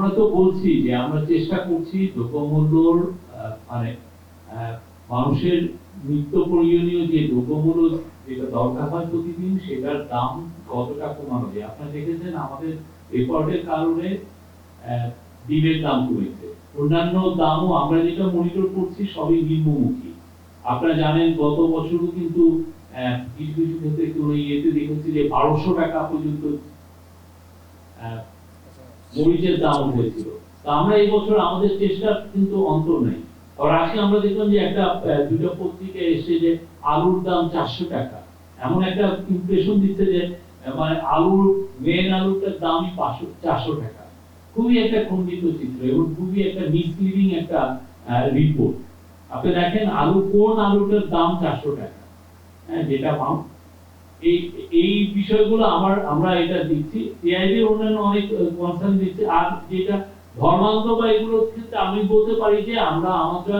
আমরা তো বলছি যে আমরা চেষ্টা করছি দ্রব্যমূল্যর মানে মানুষের নিত্য প্রয়োজনীয় যে দ্রব্যমূল্য যেটা দরকার হয় প্রতিদিন, সেটার দাম কতটা কমানো যায়? আপনারা দেখেছেন আমাদের রেকর্ডের কারণে ডিমের দাম কমেছে। অন্যান্য দামও আমরা যেটা মনিটর করছি সবই নিম্নমুখী। আপনারা জানেন গত বছরও কিন্তু কিছু কিছু ক্ষেত্রে কোনো ইয়েতে দেখেছি যে বারোশো টাকা পর্যন্ত মরিচের দাম হয়েছিল। তা আমরা এই বছর আমাদের চেষ্টা কিন্তু অন্তর নেই। আর আজকে আমরা দেখলাম যে একটা দুটো পত্রিকা এসে যে আলুর দাম চারশো টাকা। এমন একটা ইমপ্রেশন দিচ্ছে যে মানে আলুর মেন আলুটার দামই পাঁচশো, চারশো টাকা। খুবই একটা খণ্ডিত চিত্র এবং খুবই একটা মিসলিডিং একটা রিপোর্ট আপনি দেখেন আলু কোন আলুটার দাম চারশো টাকা? হ্যাঁ যেটা পাম এই এই বিষয়গুলো আমার, আমরা এটা দিচ্ছি। এআইডি অন্যান্য অনেক কনসার্ন দিচ্ছে। আর যেটা ধর্মান্ত বা এগুলোর ক্ষেত্রে আমি বলতে পারি যে আমরা আমরা,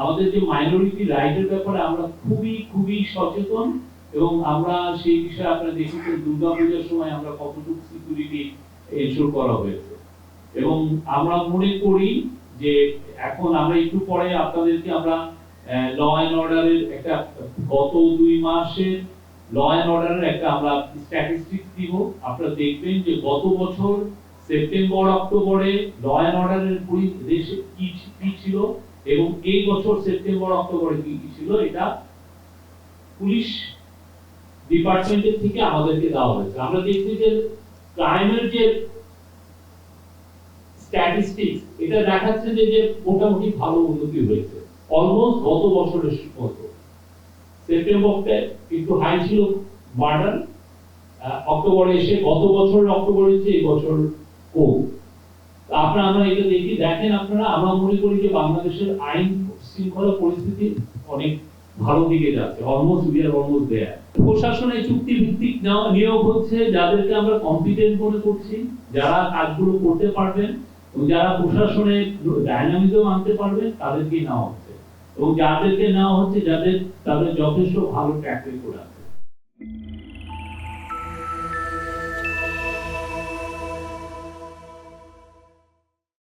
আমাদের যে মাইনরিটি রাইটের ব্যাপারে আমরা খুবই খুবই সচেতন এবং আমরা সেই বিষয়ে আপনারা দেখেছেন দুর্গা পূজার সময় আমরা কতটুকু সিকিউরিটি এনশোর করা হয়েছে। এবং আমরা মনে করি যে এখন আমরা একটু পরে আপনাদেরকে আমরা ল অ্যান্ড অর্ডারের একটা, গত দুই মাসের ল অ্যান্ড অর্ডারের একটা আমরা স্ট্যাটিস্টিক্স দিব। আপনারা দেখবেন যে গত বছর সেপ্টেম্বর অক্টোবরে ল অ্যান্ড অর্ডারের দেশে কি কি ছিল এবং এই বছর সেপ্টেম্বর অক্টোবরে কি কি ছিল এটা পুলিশ ডিপার্টমেন্টের থেকে আমাদেরকে দেওয়া হয়েছে। আমরা দেখছি যে ক্রাইমের যে স্ট্যাটিস্টিক্স এটা দেখাচ্ছে যে যে মোটামুটি ভালো উন্নতি হয়েছে। অলমোস্ট গত বছরের মতো। সেপ্টেম্বরতে একটু হাই ছিল মার্ডার। অক্টোবরে এসে গত বছরের অক্টোবরের চেয়ে এই বছর ও আপনারা আমরা এটা দেখি, দেখেন আপনারা, আমরা মনে করি যে বাংলাদেশের আইন শৃঙ্খলা পরিস্থিতি অনেক ভালো দিকে যাচ্ছে almost we are almost there প্রশাসনে চুক্তি ভিত্তিক নিয়োগ হচ্ছে, যাদেরকে আমরা কম্পিটেন্ট মনে করছি, যারা কাজগুলো করতে পারবেন, এবং যারা প্রশাসনে ডাইনামিজম আনতে পারবেন, তাদেরকেই নেওয়া হচ্ছে। এবং যাদেরকে নেওয়া হচ্ছে যাদের তাদের যথেষ্ট ভালো ট্র্যাক রেকর্ড আছে।